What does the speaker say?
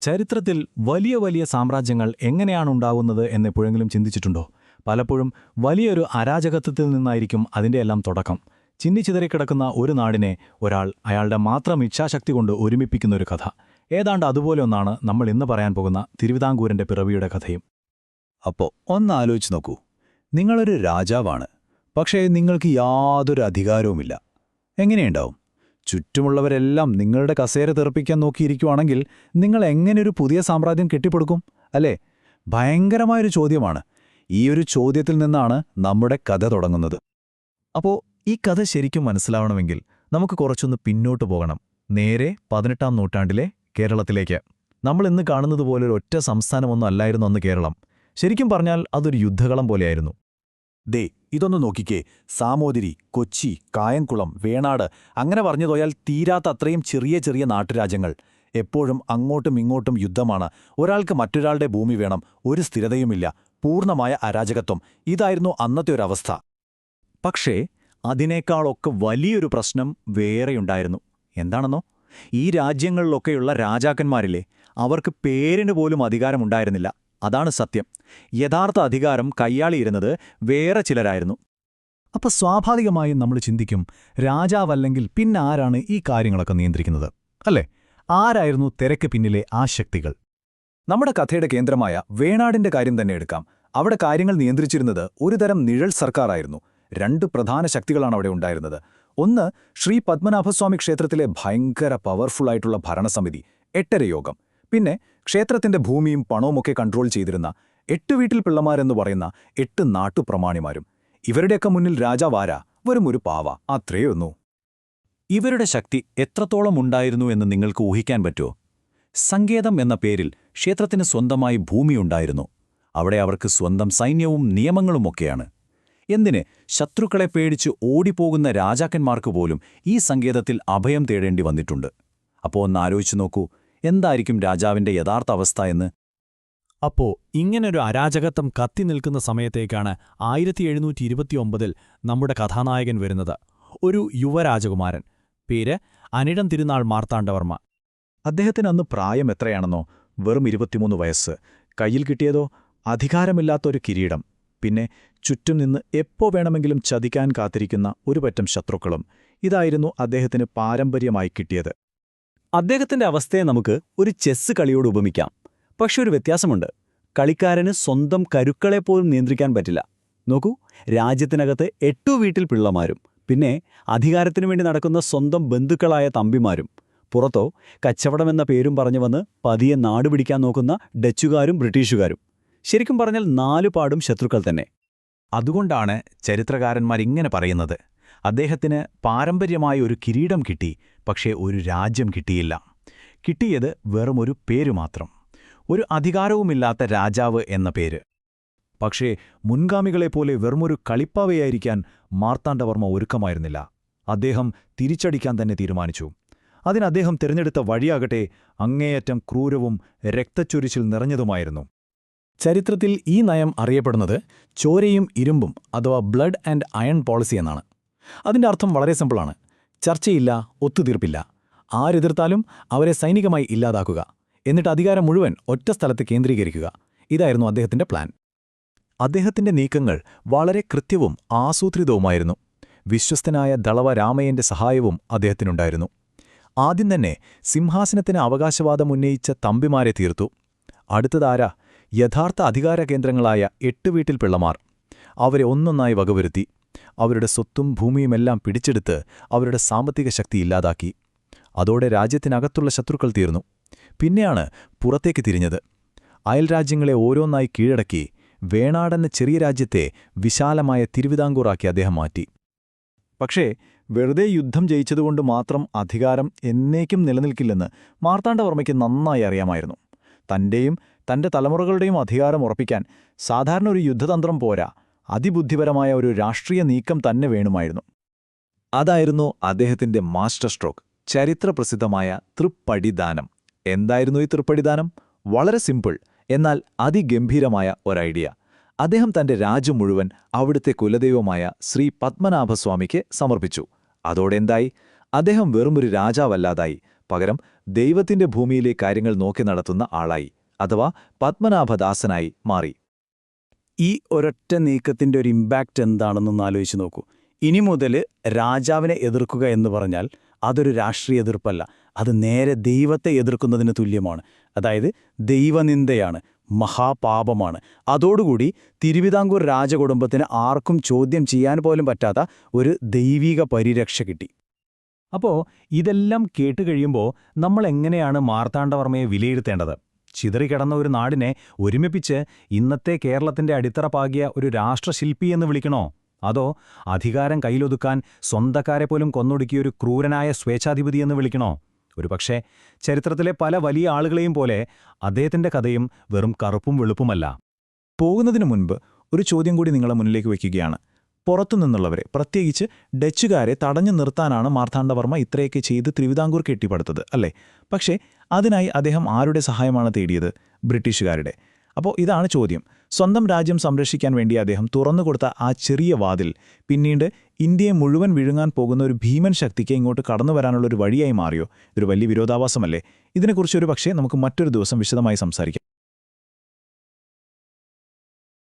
ചരിത്രത്തിൽ വലിയ വലിയ സാമ്രാജ്യങ്ങൾ എങ്ങനെയാണ് ഉണ്ടാവുന്നത് എന്നെപ്പോഴെങ്കിലും ചിന്തിച്ചിട്ടുണ്ടോ? പലപ്പോഴും വലിയൊരു അരാജകത്വത്തിൽ നിന്നായിരിക്കും അതിന്റെ എല്ലാം തുടക്കം. ചിന്നിച്ചിതറിക്കിടക്കുന്ന ഒരു നാടിനെ ഒരാൾ അയാളുടെ മാത്രം ഇച്ഛാശക്തി കൊണ്ട് ഒരുമിപ്പിക്കുന്ന ഒരു കഥ. ഏതാണ്ട് അതുപോലെ ഒന്നാണ് നമ്മൾ ഇന്ന് പറയാൻ പോകുന്ന തിരുവിതാംകൂരിന്റെ പിറവിയുടെ കഥയും. അപ്പോൾ ഒന്ന് ആലോചിച്ച് നോക്കൂ. നിങ്ങളൊരു രാജാവാണ്. പക്ഷേ നിങ്ങൾക്ക് യാതൊരു അധികാരവുമില്ല. എങ്ങനെയുണ്ടാവും? ചുറ്റുമുള്ളവരെല്ലാം നിങ്ങളുടെ കസേര തെറിപ്പിക്കാൻ നോക്കിയിരിക്കുവാണെങ്കിൽ നിങ്ങൾ എങ്ങനെ ഒരു പുതിയ സാമ്രാജ്യം കെട്ടിപ്പടുക്കും? അല്ലേ? ഭയങ്കരമായൊരു ചോദ്യമാണ്. ഈ ഒരു ചോദ്യത്തിൽ നിന്നാണ് നമ്മുടെ കഥ തുടങ്ങുന്നത്. അപ്പോ ഈ കഥ ശരിക്കും മനസ്സിലാവണമെങ്കിൽ നമുക്ക് കുറച്ചൊന്ന് പിന്നോട്ട് പോകണം. നേരെ പതിനെട്ടാം നൂറ്റാണ്ടിലെ കേരളത്തിലേക്ക്. നമ്മൾ ഇന്ന് കാണുന്നത് പോലെ ഒരു ഒറ്റ സംസ്ഥാനമൊന്നും അല്ലായിരുന്നു അന്ന് കേരളം. ശരിക്കും പറഞ്ഞാൽ അതൊരു യുദ്ധകളം പോലെയായിരുന്നു. ദേ ഇതൊന്ന് നോക്കിക്കേ. സാമോതിരി കൊച്ചി കായംകുളം വേണാട് അങ്ങനെ പറഞ്ഞു പോയാൽ തീരാത്ത ചെറിയ ചെറിയ നാട്ടുരാജ്യങ്ങൾ. എപ്പോഴും അങ്ങോട്ടും ഇങ്ങോട്ടും യുദ്ധമാണ്. ഒരാൾക്ക് മറ്റൊരാളുടെ ഭൂമി വേണം. ഒരു സ്ഥിരതയുമില്ല. പൂർണമായ അരാജകത്വം. ഇതായിരുന്നു അന്നത്തെ ഒരവസ്ഥ. പക്ഷേ അതിനേക്കാളൊക്കെ വലിയൊരു പ്രശ്നം വേറെയുണ്ടായിരുന്നു. എന്താണെന്നോ? ഈ രാജ്യങ്ങളിലൊക്കെയുള്ള രാജാക്കന്മാരില്ലേ? അവർക്ക് പേരിന് പോലും അധികാരമുണ്ടായിരുന്നില്ല. അതാണ് സത്യം. യഥാർത്ഥ അധികാരം കയ്യാളിയിരുന്നത് വേറെ ചിലരായിരുന്നു. അപ്പൊ സ്വാഭാവികമായും നമ്മൾ ചിന്തിക്കും രാജാവല്ലെങ്കിൽ പിന്നെ ആരാണ് ഈ കാര്യങ്ങളൊക്കെ നിയന്ത്രിക്കുന്നത്? അല്ലേ? ആരായിരുന്നു തിരക്ക് പിന്നിലെ ആ ശക്തികൾ? നമ്മുടെ കഥയുടെ കേന്ദ്രമായ വേണാടിന്റെ കാര്യം തന്നെ എടുക്കാം. അവിടെ കാര്യങ്ങൾ നിയന്ത്രിച്ചിരുന്നത് ഒരുതരം നിഴൽ സർക്കാരായിരുന്നു. രണ്ട് പ്രധാന ശക്തികളാണ് അവിടെ ഉണ്ടായിരുന്നത്. ഒന്ന് ശ്രീ പത്മനാഭസ്വാമി ക്ഷേത്രത്തിലെ ഭയങ്കര പവർഫുൾ ആയിട്ടുള്ള ഭരണസമിതി എട്ടര യോഗം പിന്നെ ക്ഷേത്രത്തിന്റെ ഭൂമിയും പണവുമൊക്കെ കൺട്രോൾ ചെയ്തിരുന്ന എട്ട് വീട്ടിൽ പിള്ളമാരെന്ന് പറയുന്ന എട്ട് നാട്ടുപ്രമാണിമാരും. ഇവരുടെയൊക്കെ മുന്നിൽ രാജാവാരാ വെറും ഒരു പാവ അത്രയൊന്നു ഇവരുടെ ശക്തി എത്രത്തോളം ഉണ്ടായിരുന്നു എന്ന് നിങ്ങൾക്ക് ഊഹിക്കാൻ പറ്റുമോ സങ്കേതം എന്ന പേരിൽ ക്ഷേത്രത്തിന് സ്വന്തമായി ഭൂമിയുണ്ടായിരുന്നു അവിടെ അവർക്ക് സ്വന്തം സൈന്യവും നിയമങ്ങളുമൊക്കെയാണ് എന്തിന്? ശത്രുക്കളെ പേടിച്ച് ഓടിപ്പോകുന്ന രാജാക്കന്മാർക്ക് പോലും ഈ സങ്കേതത്തിൽ അഭയം തേടേണ്ടി വന്നിട്ടുണ്ട്. അപ്പോൾ ഒന്ന് ആലോചിച്ചു നോക്കൂ എന്തായിരിക്കും രാജാവിന്റെ യഥാർത്ഥ അവസ്ഥ എന്ന്? അപ്പോ ഇങ്ങനൊരു അരാജകത്വം കത്തി നിൽക്കുന്ന സമയത്തേക്കാണ് ആയിരത്തി എഴുന്നൂറ്റി ഇരുപത്തിയൊമ്പതിൽ നമ്മുടെ കഥാനായകൻ വരുന്നത്. ഒരു യുവരാജകുമാരൻ. പേര് അനിടം തിരുനാൾ മാർത്താണ്ഡവർമ്മ. അദ്ദേഹത്തിന് അന്ന് പ്രായം എത്രയാണെന്നോ? വെറും ഇരുപത്തിമൂന്ന് വയസ്സ്. കയ്യിൽ കിട്ടിയതോ? അധികാരമില്ലാത്ത ഒരു കിരീടം. പിന്നെ ചുറ്റും നിന്ന് എപ്പോ വേണമെങ്കിലും ചതിക്കാൻ കാത്തിരിക്കുന്ന ഒരുപറ്റം ശത്രുക്കളും. ഇതായിരുന്നു അദ്ദേഹത്തിന് പാരമ്പര്യമായി കിട്ടിയത്. അദ്ദേഹത്തിന്റെ അവസ്ഥയെ നമുക്ക് ഒരു ചെസ്സ് കളിയോട് ഉപമിക്കാം. പക്ഷെ ഒരു വ്യത്യാസമുണ്ട്. കളിക്കാരന് സ്വന്തം കരുക്കളെപ്പോലും നിയന്ത്രിക്കാൻ പറ്റില്ല. നോക്കൂ രാജ്യത്തിനകത്ത് എട്ടു വീട്ടിൽ പിള്ളമാരും പിന്നെ അധികാരത്തിനു വേണ്ടി നടക്കുന്ന സ്വന്തം ബന്ധുക്കളായ തമ്പിമാരും പുറത്തോ കച്ചവടമെന്ന പേരും പറഞ്ഞു വന്ന് പതിയെ നാടുപിടിക്കാൻ നോക്കുന്ന ഡച്ചുകാരും ബ്രിട്ടീഷുകാരും. ശരിക്കും പറഞ്ഞാൽ നാലുപാടും ശത്രുക്കൾ തന്നെ. അതുകൊണ്ടാണ് ചരിത്രകാരന്മാരിങ്ങനെ പറയുന്നത്. അദ്ദേഹത്തിന് പാരമ്പര്യമായ ഒരു കിരീടം കിട്ടി പക്ഷേ ഒരു രാജ്യം കിട്ടിയില്ല. കിട്ടിയത് വെറും ഒരു പേരു മാത്രം. ഒരു അധികാരവുമില്ലാത്ത രാജാവ് എന്ന പേര്. പക്ഷേ മുൻഗാമികളെപ്പോലെ വെറുമൊരു കളിപ്പാവയായിരിക്കാൻ മാർത്താണ്ഡവർമ്മ ഒരുക്കമായിരുന്നില്ല. അദ്ദേഹം തിരിച്ചടിക്കാൻ തന്നെ തീരുമാനിച്ചു. അതിന് അദ്ദേഹം തിരഞ്ഞെടുത്ത വഴിയാകട്ടെ അങ്ങേയറ്റം ക്രൂരവും രക്തച്ചൊരിച്ചിൽ നിറഞ്ഞതുമായിരുന്നു. ചരിത്രത്തിൽ ഈ നയം അറിയപ്പെടുന്നത് ചോരയും ഇരുമ്പും അഥവാ ബ്ലഡ് ആൻഡ് അയൺ പോളിസി എന്നാണ്. അതിന്റെ അർത്ഥം വളരെ സിമ്പിളാണ്. ചർച്ചയില്ല ഒത്തുതീർപ്പില്ല. ആരെതിർത്താലും അവരെ സൈനികമായി ഇല്ലാതാക്കുക. എന്നിട്ട് അധികാരം മുഴുവൻ ഒറ്റ സ്ഥലത്ത് കേന്ദ്രീകരിക്കുക. ഇതായിരുന്നു അദ്ദേഹത്തിന്റെ പ്ലാൻ. അദ്ദേഹത്തിന്റെ നീക്കങ്ങൾ വളരെ കൃത്യവും ആസൂത്രിതവുമായിരുന്നു. വിശ്വസ്തനായ ദളവ രാമയ്യന്റെ സഹായവും അദ്ദേഹത്തിനുണ്ടായിരുന്നു. ആദ്യം തന്നെ സിംഹാസനത്തിന് അവകാശവാദം ഉന്നയിച്ച തമ്പിമാരെ തീർത്തു. അടുത്തതാരാ? യഥാർത്ഥ അധികാര കേന്ദ്രങ്ങളായ എട്ട് വീട്ടിൽ പിള്ളമാർ. അവരെ ഒന്നൊന്നായി വകവരുത്തി. അവരുടെ സ്വത്തും ഭൂമിയുമെല്ലാം പിടിച്ചെടുത്ത് അവരുടെ സാമ്പത്തിക ശക്തി ഇല്ലാതാക്കി. അതോടെ രാജ്യത്തിനകത്തുള്ള ശത്രുക്കൾ തീർന്നു. പിന്നെയാണ് പുറത്തേക്ക് തിരിഞ്ഞത്. അയൽരാജ്യങ്ങളെ ഓരോന്നായി കീഴടക്കി വേണാടെന്ന ചെറിയ രാജ്യത്തെ വിശാലമായ തിരുവിതാംകൂറാക്കി അദ്ദേഹം മാറ്റി. പക്ഷേ വെറുതെ യുദ്ധം ജയിച്ചതുകൊണ്ട് മാത്രം അധികാരം എന്നേക്കും നിലനിൽക്കില്ലെന്ന് മാർത്താണ്ഡവർമ്മയ്ക്ക് നന്നായി അറിയാമായിരുന്നു. തന്റെയും തന്റെ തലമുറകളുടെയും അധികാരം ഉറപ്പിക്കാൻ സാധാരണ ഒരു യുദ്ധതന്ത്രം പോരാ. അതിബുദ്ധിപരമായ ഒരു രാഷ്ട്രീയ നീക്കം തന്നെ വേണമായിരുന്നു. അതായിരുന്നു അദ്ദേഹത്തിന്റെ മാസ്റ്റർ സ്ട്രോക്ക് ചരിത്രപ്രസിദ്ധമായ തൃപ്പടിദാനം. എന്തായിരുന്നു ഈ തൃപ്പടിദാനം? വളരെ സിമ്പിൾ എന്നാൽ അതിഗംഭീരമായ ഒരൈഡിയ അദ്ദേഹം തന്റെ രാജ്യം മുഴുവൻ അവിടുത്തെ കുലദൈവമായ ശ്രീ പത്മനാഭസ്വാമിക്ക് സമർപ്പിച്ചു. അതോടെ എന്തായി? അദ്ദേഹം വെറുമൊരു രാജാവല്ലാതായി. പകരം ദൈവത്തിന്റെ ഭൂമിയിലെ കാര്യങ്ങൾ നോക്കി നടത്തുന്ന ആളായി അഥവാ പത്മനാഭദാസനായി മാറി. ഈ ഒരൊറ്റ നീക്കത്തിന്റെ ഒരു ഇമ്പാക്റ്റ് എന്താണെന്നൊന്ന് ആലോചിച്ച് നോക്കൂ. ഇനി മുതൽ രാജാവിനെ എതിർക്കുക എന്ന് പറഞ്ഞാൽ അതൊരു രാഷ്ട്രീയ എതിർപ്പല്ല. അത് നേരെ ദൈവത്തെ എതിർക്കുന്നതിന് തുല്യമാണ്. അതായത് ദൈവനിന്ദയാണ് മഹാപാപമാണ്. അതോടുകൂടി തിരുവിതാംകൂർ രാജകുടുംബത്തിന് ആർക്കും ചോദ്യം ചെയ്യാൻ പോലും പറ്റാത്ത ഒരു ദൈവിക പരിരക്ഷ കിട്ടി. അപ്പോൾ ഇതെല്ലാം കേട്ട് കഴിയുമ്പോൾ നമ്മൾ എങ്ങനെയാണ് മാർത്താണ്ഡവർമ്മയെ വിലയിരുത്തേണ്ടത്? ചിതറിക്കിടന്ന ഒരു നാടിനെ ഒരുമിപ്പിച്ച് ഇന്നത്തെ കേരളത്തിന്റെ അടിത്തറ പാകിയ ഒരു രാഷ്ട്രശില്പി എന്ന് വിളിക്കണോ? അതോ അധികാരം കയ്യിലൊതുക്കാൻ സ്വന്തക്കാരെ പോലും കൊന്നൊടുക്കിയ ഒരു ക്രൂരനായ സ്വേച്ഛാധിപതി എന്ന് വിളിക്കണോ? ഒരുപക്ഷെ ചരിത്രത്തിലെ പല വലിയ ആളുകളെയും പോലെ അദ്ദേഹത്തിന്റെ കഥയും വെറും കറുപ്പും വെളുപ്പുമല്ല. പോകുന്നതിനു മുൻപ് ഒരു ചോദ്യം കൂടി നിങ്ങളെ മുന്നിലേക്ക് വയ്ക്കുകയാണ്. പുറത്തുനിന്നുള്ളവരെ. പ്രത്യേകിച്ച് ഡച്ചുകാരെ തടഞ്ഞു നിർത്താനാണ് മാർത്താണ്ഡവർമ്മ ഇത്രയൊക്കെ ചെയ്ത് തിരുവിതാംകൂർ കെട്ടിപ്പടുത്തത് അല്ലേ? പക്ഷേ അതിനായി അദ്ദേഹം ആരുടെ സഹായമാണ് തേടിയത്? ബ്രിട്ടീഷുകാരുടെ. അപ്പോൾ ഇതാണ് ചോദ്യം. സ്വന്തം രാജ്യം സംരക്ഷിക്കാൻ വേണ്ടി അദ്ദേഹം തുറന്നുകൊടുത്ത ആ ചെറിയ വാതിൽ പിന്നീട് ഇന്ത്യയെ മുഴുവൻ വിഴുങ്ങാൻ പോകുന്ന ഒരു ഭീമൻ ശക്തിക്ക് ഇങ്ങോട്ട് കടന്നു വരാനുള്ള ഒരു വഴിയായി മാറിയോ? ഇതൊരു വലിയ വിരോധാഭാസമല്ലേ? ഇതിനെക്കുറിച്ച് ഒരു പക്ഷേ നമുക്ക് മറ്റൊരു ദിവസം വിശദമായി സംസാരിക്കാം.